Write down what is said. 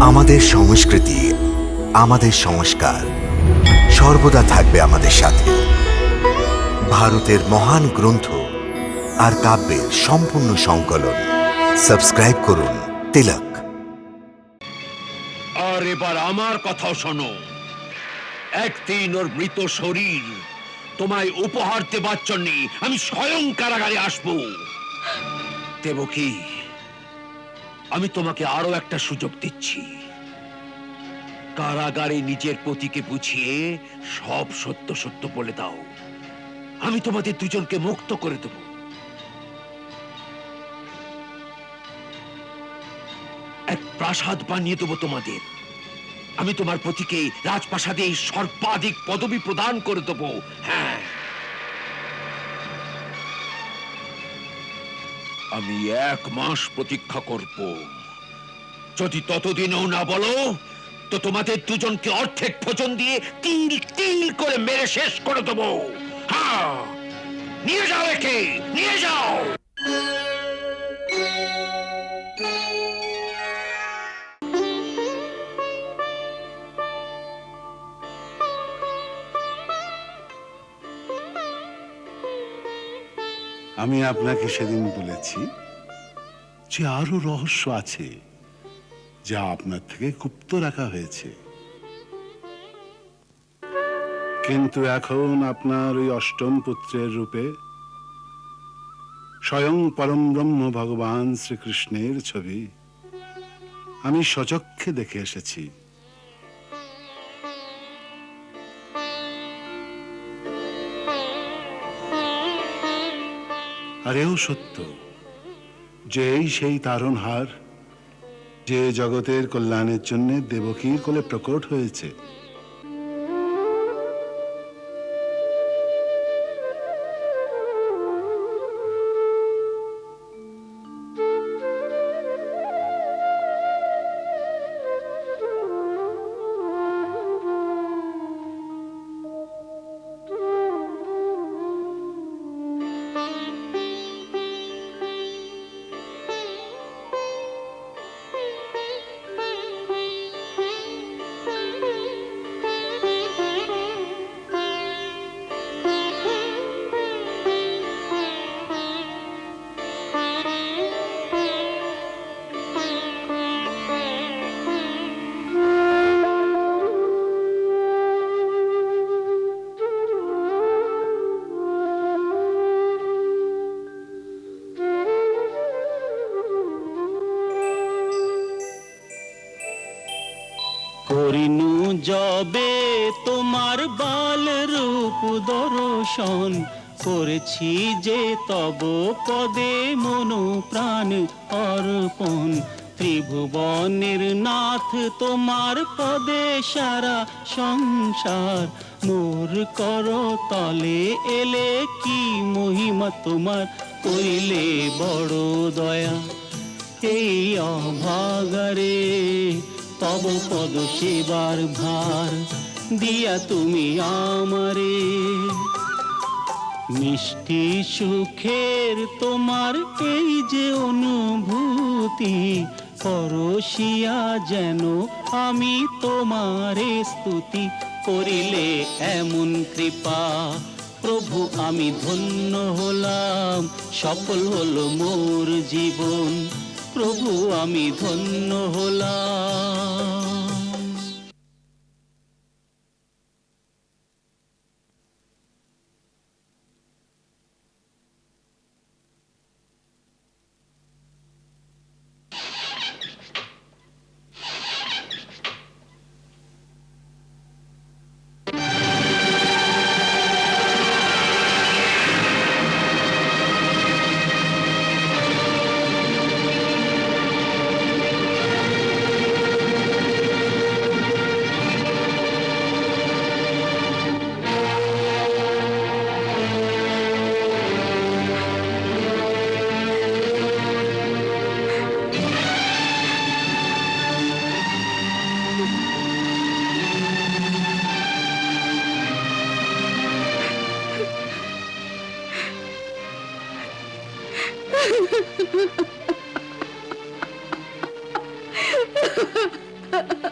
আমাদের সংস্কৃতি, আমাদের সংস্কার সর্বদা থাকবে আমাদের সাথে। ভারতের মহান গ্রন্থ আর কাব্যের সম্পূর্ণ সংকলন। সাবস্ক্রাইব করুন তিলক। আর এবার আমার কথা শোনো। একদিন ওর মৃত শরীর তোমায় উপহার দেবার জন্য আমি স্বয়ং কারাগারে আসব। দেবকী আমি তোমাকে আরও একটা সুযোগ দিচ্ছি। কারাগারে নিজের পতিকে বুঝিয়ে সব সত্য সত্য বলে দাও। আমি তোমাদের দুজনকে মুক্ত করে দেব। এক প্রাসাদ বানিয়ে দেবো তোমাদের। আমি তোমার পতিকে রাজপ্রাসাদে সর্বাধিক পদবি প্রদান করে দেবো। হ্যাঁ। আমি এক মাস প্রতীক্ষা করব। যদি ততদিনও না বলো, তো তোমাদের দুজনকে অর্ধেক ভোজন দিয়ে তিল তিল করে মেরে শেষ করে দেবো। হ্যাঁ নিয়ে যাও একে, নিয়ে যাও। আমি আপনাকে সেদিন বলেছি যে আরও রহস্য আছে যা আপনার থেকে গুপ্ত রাখা হয়েছে। কিন্তু এখন আপনার ওই অষ্টম পুত্রের রূপে স্বয়ং পরম ব্রহ্ম ভগবান শ্রীকৃষ্ণের ছবি আমি সচক্ষে দেখে এসেছি। আর এও সত্য যে এই সেই তারণহার যে জগতের কল্যাণের জন্য দেবকীর কোলে প্রকট হয়েছে। যবে তোমার বাল রূপ দর্শন। করেছি যে তব পদে মনু প্রাণ অর্পণ। ত্রিভুবনের নাথ তোমার পদে সারা সংসার। মোর কর তলে এলে কি মহিমা তোমার? কইলে বড় দয়া এই অভাগারে তব পদ সেবার ভার দিয়া তুমি আমারে। মিষ্টি সুখের তোমার এই যে অনুভূতি, পরশিয়া যেন আমি তোমারে স্তুতি করিলে এমন কৃপা। প্রভু, আমি ধন্য হলাম, সফল হলো মোর জীবন। প্রভু, আমি ধন্য হলাম। Ha ha ha!